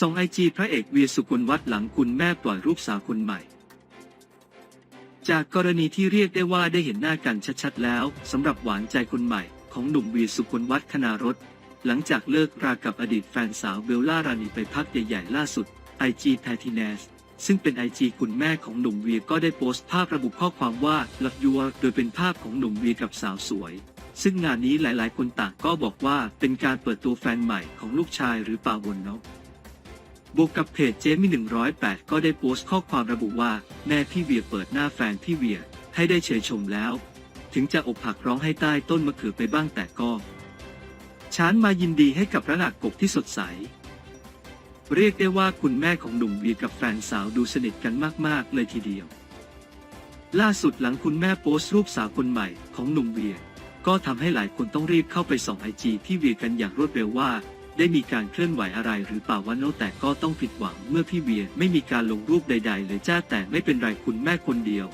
ส่งไอจีพระเอกเวียสุกุลวัฒน์หลังคุณแม่ปล่อยรูปสาวคนใหม่ จากกรณีที่เรียกได้ว่าได้เห็นหน้ากันชัดๆแล้วสำหรับหวานใจคนใหม่ของหนุ่มเวียสุกลวัฒน์คณารถ หลังจากเลิกรากับอดีตแฟนสาวเบลล่ารานีไปพักใหญ่ๆล่าสุด IG p a t i n e s ซึ่งเป็น IG คุณแม่ของหนุ่มเวียก็ได้โพสต์ภาพระบุข้อความว่าลักยัวโดยเป็นภาพของหนุ่มเวียกับสาวสวย ซึ่งงานนี้หลายๆ คนต่างก็บอกว่าเป็นการเปิดตัวแฟนใหม่ของลูกชายหรือป่าวนเนาะ บวกกับเพจเจมี่108 ก็ได้โพสต์ข้อความระบุว่า แม่พี่เวียเปิดหน้าแฟนพี่เวียให้ได้เชยชมแล้ว ถึงจะอกหักร้องให้ใต้ต้นมะเขือไปบ้างแต่ก็ช้านมายินดีให้กับระดับกบที่สดใส เรียกได้ว่าคุณแม่ของหนุ่มเวียกับแฟนสาวดูสนิทกันมากๆเลยทีเดียว ล่าสุดหลังคุณแม่โพสต์รูปสาวคนใหม่ของหนุ่มเวีย ก็ทำให้หลายคนต้องรีบเข้าไปส่องไอจีที่เวียกันอย่างรวดเร็วว่า ได้มีการเคลื่อนไหวอะไรหรือเปล่าวันโนแต่ก็ต้องผิดหวังเมื่อพี่เวียไม่มีการลงรูปใด ๆ เลยจ้าแต่ไม่เป็นไรคุณแม่คนเดียว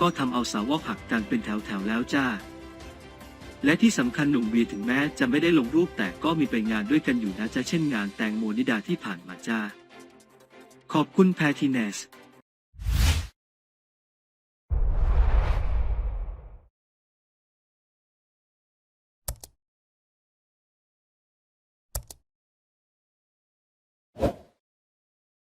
ก็ทำเอาสาวกหักกันเป็นแถวๆแล้วจ้า และที่สำคัญหนุ่มเวียถึงแม้จะไม่ได้ลงรูปแต่ก็มีไปงานด้วยกันอยู่นะจ้าเช่นงานแตงโมนิดาที่ผ่านมาจ้าขอบคุณแพทิเนส